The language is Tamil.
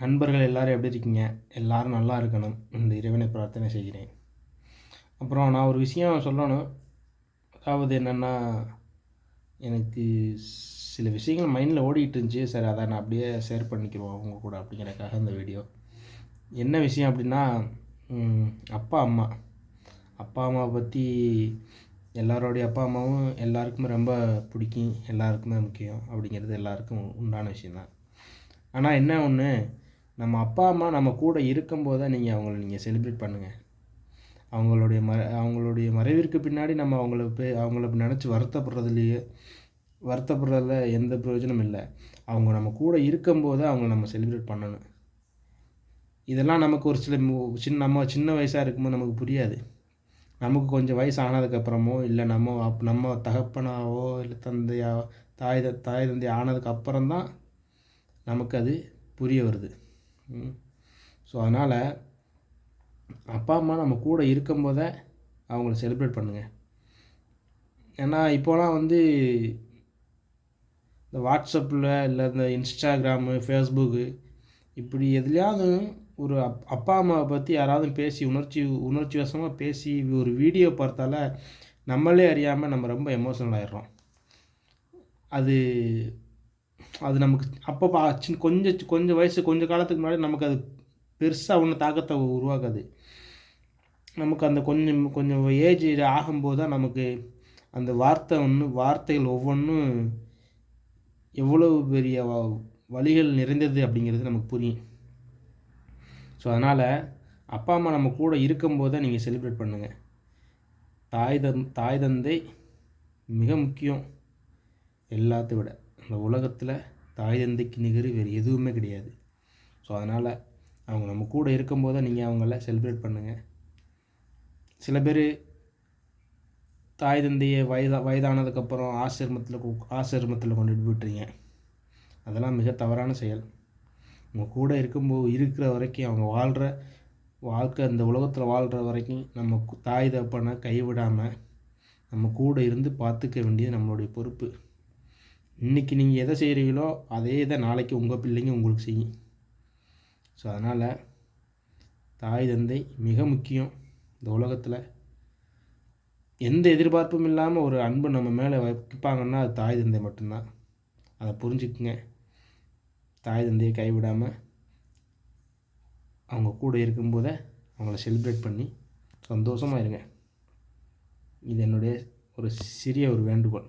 நண்பர்கள் எல்லாரும் எப்படி இருக்கீங்க? எல்லோரும் நல்லா இருக்கணும். இந்த இறைவனை பிரார்த்தனை செய்கிறேன். அப்புறம் நான் ஒரு விஷயம் சொல்லணும். அதாவது என்னென்னா எனக்கு சில விஷயங்கள் மைண்டில் ஓடிட்டு இருந்துச்சு சரி அதை நான் அப்படியே ஷேர் பண்ணிக்கிறோம் அவங்க கூட அப்படிங்கிறக்காக இந்த வீடியோ என்ன விஷயம் அப்படின்னா அப்பா அம்மா. அப்பா அம்மாவை பற்றி எல்லாரோடைய அப்பா அம்மாவும் எல்லாருக்குமே ரொம்ப பிடிக்கும். எல்லாருக்குமே முக்கியம் அப்படிங்கிறது எல்லாருக்கும் உண்டான விஷயந்தான் ஆனால் என்ன ஒன்று நம்ம அப்பா அம்மா நம்ம கூட இருக்கும்போது நீங்கள் அவங்கள நீங்கள் செலிப்ரேட் பண்ணுங்கள் அவங்களுடைய ம அவங்களுடைய மறைவிற்கு பின்னாடி நம்ம அவங்கள போய் அவங்கள நினச்சி வருத்தப்படுறதுலையே வருத்தப்படுறதுல எந்த பிரயோஜனம் இல்லை. அவங்க நம்ம கூட இருக்கும்போது அவங்கள நம்ம செலிப்ரேட் பண்ணணும். இதெல்லாம் நமக்கு ஒரு சில மு- சின்ன நம்ம சின்ன வயசாக இருக்கும்போது நமக்கு புரியாது. நமக்கு கொஞ்சம் வயசு ஆனதுக்கப்புறமோ இல்லை நம்ம அப் நம்ம தகப்பனாவோ இல்லை தந்தையாவோ தாய் த- தாய் தந்தை ஆனதுக்கு அப்புறம்தான் நமக்கு அது புரிய வருது. ஸோ அதனால் அப்பா அம்மா நம்ம கூட இருக்கும்போதே அவங்கள செலிப்ரேட் பண்ணுங்கள் ஏன்னா இப்போலாம் வந்து இந்த வாட்ஸ்அப்பில் இல்லை இந்த இன்ஸ்டாகிராமு ஃபேஸ்புக்கு இப்படி எதுலையாவது ஒரு அப் அப்பா அம்மாவை பற்றி யாராவது பேசி உணர்ச்சி உணர்ச்சி வசமாக பேசி ஒரு வீடியோ பார்த்தால நம்மளே அறியாமல் நம்ம ரொம்ப எமோஷனல் ஆயிடுறோம். அது அது நமக்கு அப்போ சின்ன கொஞ்சம் கொஞ்சம் வயசு கொஞ்சம் காலத்துக்கு முன்னாடி நமக்கு அது பெருசாக ஒன்றும் தாக்கத்தை உருவாக்காது. நமக்கு அந்த கொஞ்சம் கொஞ்சம் ஏஜ் ஆகும்போது தான் நமக்கு அந்த வார்த்தை ஒன்று வார்த்தைகள் ஒவ்வொன்றும் எவ்வளவு பெரிய வழிகள் நிறைந்தது அப்படிங்கிறது நமக்கு புரியும். ஸோ அதனால் அப்பா அம்மா நம்ம கூட இருக்கும்போது நீங்கள் செலிப்ரேட் பண்ணுங்கள் தாய் தந் தாய் தந்தை மிக முக்கியம். எல்லாத்தை விட. இந்த உலகத்தில் தாய் தந்தைக்கு நிகர் வேறு எதுவுமே கிடையாது. ஸோ அதனால் அவங்க நம்ம கூட இருக்கும்போது நீங்கள் அவங்கள செலிப்ரேட் பண்ணுங்கள் சில பேர் தாய் தந்தையை வயதா வயதானதுக்கப்புறம் ஆசிரமத்தில் ஆசிரமத்தில் கொண்டுட்டு போய்ட்டுறீங்க. அதெல்லாம் மிக தவறான செயல். உங்கள் கூட இருக்கும்போது இருக்கிற வரைக்கும் அவங்க வாழ்கிற வாழ்க்கை இந்த உலகத்தில் வாழ்கிற வரைக்கும் நம்ம கு- தாய் தப்பனை கைவிடாமல் நம்ம கூட இருந்து பார்த்துக்க வேண்டியது நம்மளுடைய பொறுப்பு. இன்றைக்கி நீங்கள் எதை செய்கிறீங்களோ அதே இதை நாளைக்கு உங்கள் பிள்ளைங்க உங்களுக்கு செய்யும். ஸோ அதனால் தாய் தந்தை மிக முக்கியம் இந்த உலகத்தில். எந்த எதிர்பார்ப்பும் இல்லாமல் ஒரு அன்பு நம்ம மேலே வைப்பாங்கன்னா அது தாய் தந்தை மட்டும்தான். அதை புரிஞ்சுக்குங்க. தாய் தந்தையை கைவிடாமல் அவங்க கூட இருக்கும்போதே அவங்கள செலிப்ரேட் பண்ணி சந்தோஷமாக இருங்க. இது என்னுடைய ஒரு சிறிய ஒரு வேண்டுகோள்.